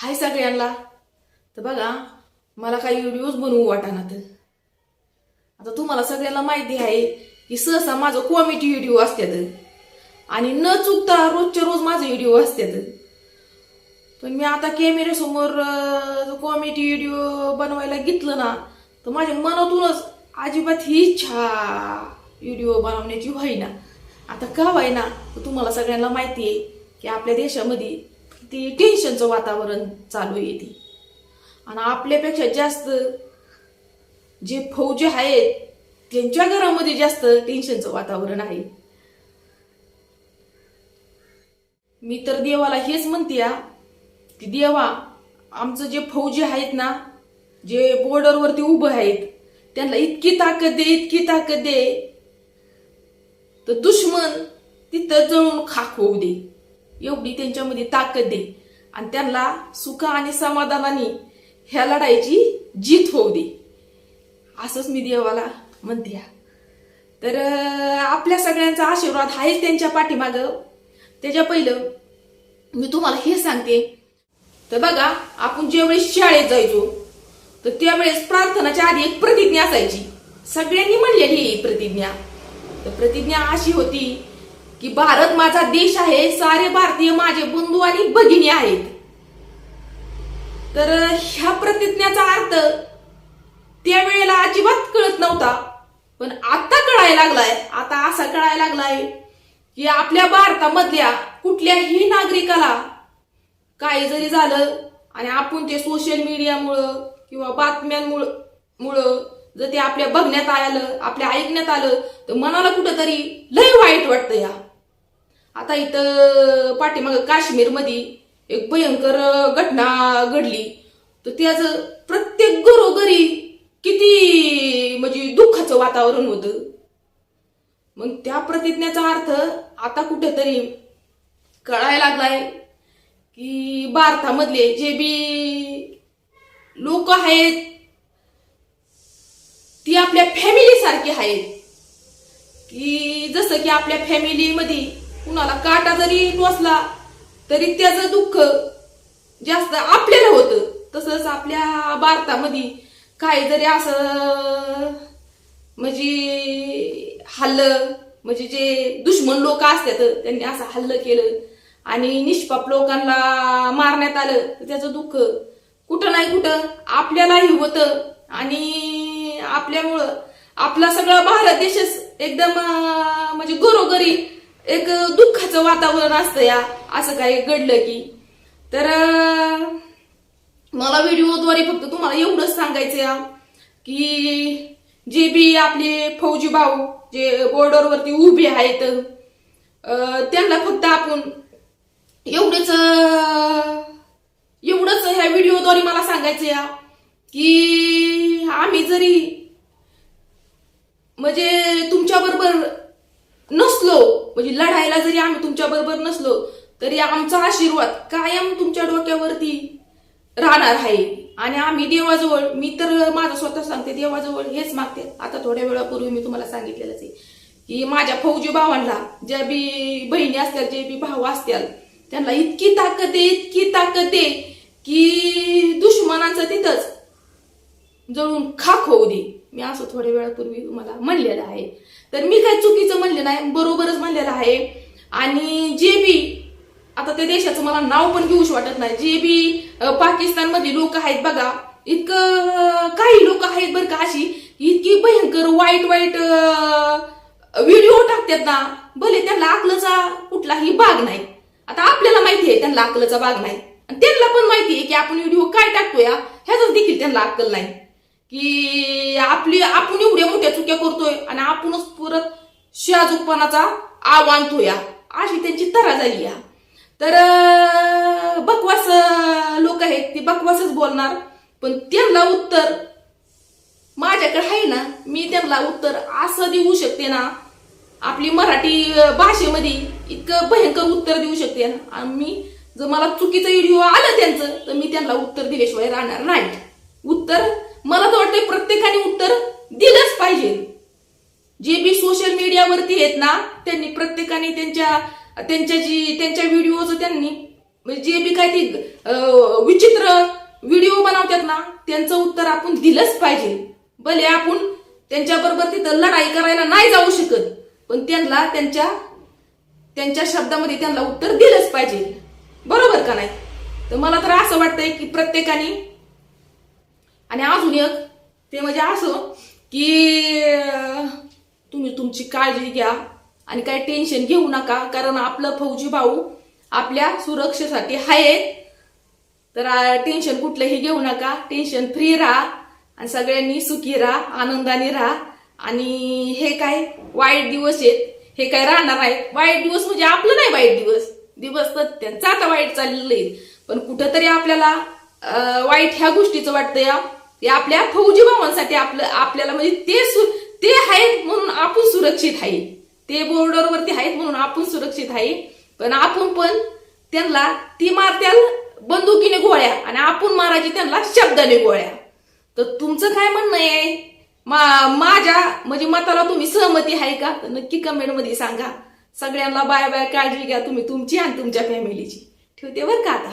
हाय सगळ्यांना. तर बघा मला काही व्हिडिओज बनवू वाटानात आता तुम्हाला सगळ्यांना माहिती आहे की सहसा माझं कॉमेडी व्हिडिओ असतात आणि न चुकता रोजच्या रोज माझे व्हिडिओ असतात पण मी आता कॅमेऱ्यासमोर कॉमेडी व्हिडिओ बनवायला घेतलं ना तर माझ्या मनातूनच अजिबात ही इच्छा व्हिडिओ बनवण्याची व्हायना आता का व्हायना तर तुम्हाला सगळ्यांना माहिती आहे की आपल्या देशामध्ये किती टेन्शनचं वातावरण चालू आहे आणि आपल्यापेक्षा जास्त जे फौजी आहेत त्यांच्या घरामध्ये जास्त टेन्शनचं वातावरण आहे. मी तर देवाला हेच म्हणते की देवा आमचं जे फौजी आहेत ना जे बॉर्डरवरती उभं आहेत त्यांना इतकी ताकद दे इतकी ताकद दे तर दुश्मन तिथं जळून खाक होऊ दे. एवढी त्यांच्यामध्ये ताकद दे आणि त्यांना सुख आणि समाधानाने ह्या लढाईची जीत होऊ दे. असंच मी देवाला म्हणते हा. तर आपल्या सगळ्यांचा आशीर्वाद आहेच त्यांच्या पाठीमागं. त्याच्या पहिलं मी तुम्हाला हे सांगते. तर बघा आपण ज्यावेळेस शाळेत जायचो तर त्यावेळेस प्रार्थनाच्या आधी एक प्रतिज्ञा असायची. सगळ्यांनी म्हणलेली ही प्रतिज्ञा. तर प्रतिज्ञा अशी होती की भारत माझा देश आहे सारे भारतीय माझे बंधू आणि भगिनी आहेत. तर ह्या प्रतिज्ञाचा अर्थ त्यावेळेला अजिबात कळत नव्हता पण आता कळायला लागलाय आता असा कळायला लागलाय की आपल्या भारतामधल्या कुठल्याही नागरिकाला काही जरी झालं आणि आपण ते सोशल मीडियामुळं किंवा बातम्यांमुळं मुळं जर ते आपल्या बघण्यात आलं आपल्या ऐकण्यात आलं तर मनाला कुठंतरी लय वाईट वाटतं या. आता इथं पाठीमाग काश्मीरमध्ये एक भयंकर घटना घडली. तर त्याचं प्रत्येक घरोघरी किती म्हणजे दुःखाचं वातावरण होतं. मग त्या प्रतिज्ञेचा अर्थ आता कुठेतरी कळायला लागलाय की भारतामधले जे बी लोक आहेत ती आपल्या फॅमिली सारखी आहेत. की जसं की आपल्या फॅमिलीमध्ये कुणाला काटा जरी टोचला तरी त्याचं दुःख जास्त आपल्याला होतं. तसंच आपल्या भारतामध्ये काही जरी असं म्हणजे हल्लं म्हणजे जे दुश्मन लोक असतात त्यांनी असं हल्लं केलं आणि निष्पाप लोकांना मारण्यात आलं तर त्याचं दुःख कुठं नाही कुठं आपल्यालाही होतं. आणि आपल्यामुळं आपला सगळा भारत देशच एकदम म्हणजे घरोघरी एक दुःखाचं वातावरण असतं या. असं काही घडलं की. तर मला व्हिडिओद्वारे फक्त तुम्हाला एवढंच सांगायचं या की जे बी आपले फौजी भाऊ जे बॉर्डरवरती उभे आहेत त्यांना फक्त आपण एवढंच एवढंच ह्या व्हिडिओद्वारे मला सांगायचं या की आम्ही जरी म्हणजे तुमच्या बरोबर नसलो म्हणजे लढायला जरी आम्ही तुमच्या बरोबर नसलो तरी आमचा आशीर्वाद कायम तुमच्या डोक्यावरती राहणार आहे. आणि आम्ही देवाजवळ मी तर माझं स्वतः सांगते देवाजवळ हेच मागते. आता थोड्या वेळापूर्वी मी तुम्हाला सांगितलेलंच आहे की माझ्या फौजी भावांना ज्या बी बहिणी असतात जे बी भाऊ असतात त्यांना इतकी ताकद आहे इतकी ताकद आहे की दुश्मनाचं तिथंच जळून खाक होऊ दे. मी असं थोड्या वेळापूर्वी तुम्हाला म्हणलेलं आहे. तर मी काय चुकीचं म्हणले नाही बरोबरच म्हणलेलं आहे. आणि जे बी आता त्या देशाचं मला नाव पण घेऊच वाटत नाही. जे बी पाकिस्तानमध्ये पाकिस्तानमधली लोक आहेत बघा इतकं काही लोक आहेत बरं का अशी इतकी भयंकर वाईट वाईट व्हिडिओ टाकतात ना भले त्यांना अकलचा कुठलाही भाग नाही. आता आपल्याला माहिती आहे त्यांना अकलचा भाग नाही. आणि त्यांना पण माहिती आहे की आपण व्हिडिओ काय टाकतोय ह्याचं देखील त्यांना अक्कल नाही. की आपली आपण एवढ्या मोठ्या चुक्या करतोय आणि आपणच परत शाजूकपणाचा आव्हान या अशी त्यांची तरा झाली या तर बकवास लोक आहेत ते बकवासच बोलणार. पण त्यांना उत्तर माझ्याकडे आहे ना. मी त्यांना उत्तर असं देऊ शकते ना. आपली मराठी भाषेमध्ये इतकं भयंकर उत्तर देऊ शकते. ना आणि मी जर मला चुकीचं व्हिडिओ आलं त्यांचं तर मी त्यांना उत्तर दिल्याशिवाय राहणार नाही. उत्तर मला तर वाटतंय प्रत्येकाने उत्तर दिलंच पाहिजे. जे बी सोशल मीडियावरती आहेत ना त्यांनी प्रत्येकाने त्यांच्या त्यांच्या जी त्यांच्या व्हिडिओचं त्यांनी म्हणजे जे बी काय ती विचित्र व्हिडिओ बनवतात ना त्यांचं उत्तर आपण दिलंच पाहिजे. भले आपण त्यांच्याबरोबर तिथं लढाई करायला नाही जाऊ शकत पण त्यांना त्यांच्या त्यांच्या शब्दामध्ये त्यांना उत्तर दिलंच पाहिजे. बरोबर का नाही? तर मला तर असं वाटतंय की प्रत्येकाने आणि अजून एक ते म्हणजे असं की तुम्ही तुमची काळजी घ्या आणि काही टेन्शन घेऊ नका कारण आपलं फौजी भाऊ आपल्या सुरक्षेसाठी आहेत. तर टेन्शन कुठलंही घेऊ नका टेन्शन फ्री राहा आणि सगळ्यांनी सुखी राहा आनंदाने राहा. आणि हे काय वाईट दिवस आहेत हे काय राहणार आहेत वाईट दिवस म्हणजे आपलं नाही वाईट दिवस. दिवस तर त्यांचा आता वाईट चाललेलं आहे. पण कुठंतरी आपल्याला वाईट ह्या गोष्टीचं वाटतं या. ते आपल्या फौजी भावांसाठी आपलं आपल्याला म्हणजे ते सु ते आहेत म्हणून आपण सुरक्षित आहे. ते बॉर्डरवरती आहेत म्हणून आपण सुरक्षित आहे. पण आपण पण त्यांना ती मारत्याल बंदुकीने गोळ्या आणि आपण मारायची त्यांना शब्दाने गोळ्या. तर तुमचं काय म्हणणं आहे? मा माझ्या म्हणजे मताला तुम्ही सहमती आहे का? तर नक्की कमेंटमध्ये सांगा. सगळ्यांना बाय बाय काळजी घ्या तुम्ही तुमची आणि तुमच्या फॅमिलीची ठेवते बरं का आता?